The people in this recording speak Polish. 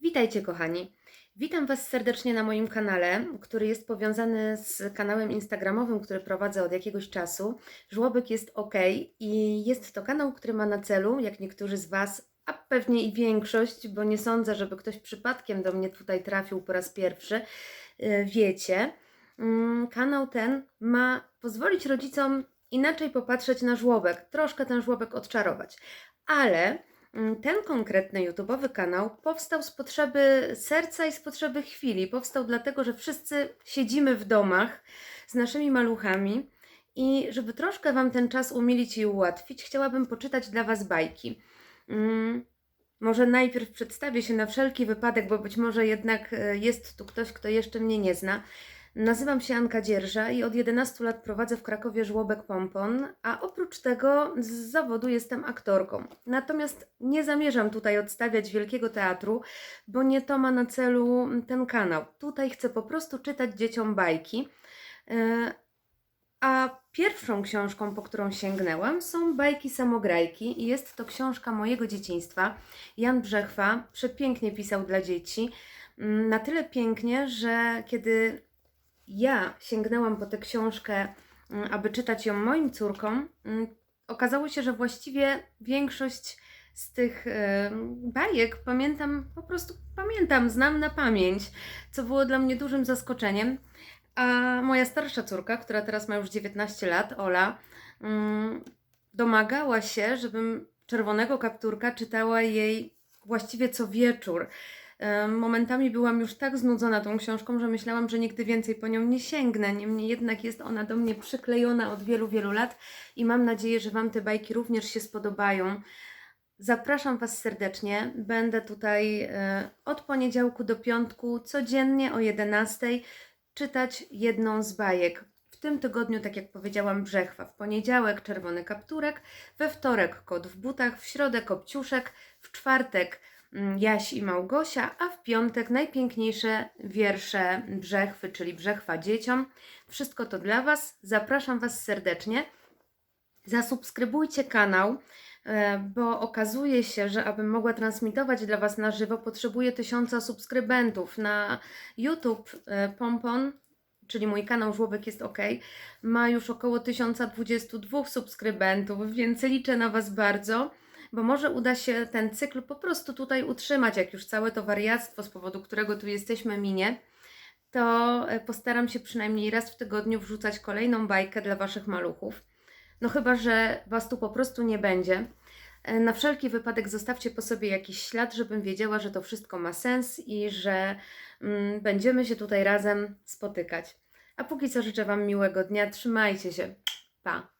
Witajcie kochani. Witam Was serdecznie na moim kanale, który jest powiązany z kanałem Instagramowym, który prowadzę od jakiegoś czasu. Żłobek jest ok i jest to kanał, który ma na celu, jak niektórzy z Was, a pewnie i większość, bo nie sądzę, żeby ktoś przypadkiem do mnie tutaj trafił po raz pierwszy, yy, wiecie, mm, kanał ten ma pozwolić rodzicom inaczej popatrzeć na żłobek, troszkę ten żłobek odczarować. Ale Ten konkretny YouTube'owy kanał powstał z potrzeby serca i z potrzeby chwili. Powstał dlatego, że wszyscy siedzimy w domach z naszymi maluchami i żeby troszkę Wam ten czas umilić i ułatwić, chciałabym poczytać dla Was bajki. Mm, Może najpierw przedstawię się na wszelki wypadek, bo być może jednak e, jest tu ktoś, kto jeszcze mnie nie zna. Nazywam się Anka Dzierża i od 11 lat prowadzę w Krakowie żłobek Pompon, a oprócz tego z zawodu jestem aktorką. Natomiast nie zamierzam tutaj odstawiać wielkiego teatru, bo nie to ma na celu ten kanał. Tutaj chcę po prostu czytać dzieciom bajki. E, A pierwszą książką, po którą sięgnęłam, są bajki samograjki i jest to książka mojego dzieciństwa. Jan Brzechwa przepięknie pisał dla dzieci. Mm, Na tyle pięknie, że kiedy ja sięgnęłam po tę książkę, mm, aby czytać ją moim córkom, mm, okazało się, że właściwie większość z tych e, bajek pamiętam, po prostu pamiętam, znam na pamięć, co było dla mnie dużym zaskoczeniem. A moja starsza córka, która teraz ma już 19 lat, Ola, mm, domagała się, żebym Czerwonego Kapturka czytała jej właściwie co wieczór. Momentami byłam już tak znudzona tą książką, że myślałam, że nigdy więcej po nią nie sięgnę. Niemniej jednak jest ona do mnie przyklejona od wielu, wielu lat i mam nadzieję, że Wam te bajki również się spodobają. Zapraszam Was serdecznie. Będę tutaj e, od poniedziałku do piątku codziennie o 11 czytać jedną z bajek. W tym tygodniu, tak jak powiedziałam, brzechwa. W poniedziałek czerwony kapturek, we wtorek kot w butach, w środę kopciuszek, w czwartek Jaś i Małgosia, a w piątek najpiękniejsze wiersze brzechwy, czyli brzechwa dzieciom. Wszystko to dla Was. Zapraszam Was serdecznie. Zasubskrybujcie kanał, e, bo okazuje się, że abym mogła transmitować dla Was na żywo, potrzebuję tysiąca subskrybentów. Na YouTube e, Pompon, czyli mój kanał Żłobek jest OK, ma już około 1022 subskrybentów, więc liczę na Was bardzo, bo może uda się ten cykl po prostu tutaj utrzymać, jak już całe to wariactwo, z powodu którego tu jesteśmy, minie to e, postaram się przynajmniej raz w tygodniu wrzucać kolejną bajkę dla Waszych maluchów. No chyba, że Was tu po prostu nie będzie. E, Na wszelki wypadek zostawcie po sobie jakiś ślad, żebym wiedziała, że to wszystko ma sens i że mm, będziemy się tutaj razem spotykać. A póki co życzę Wam miłego dnia. Trzymajcie się. Pa!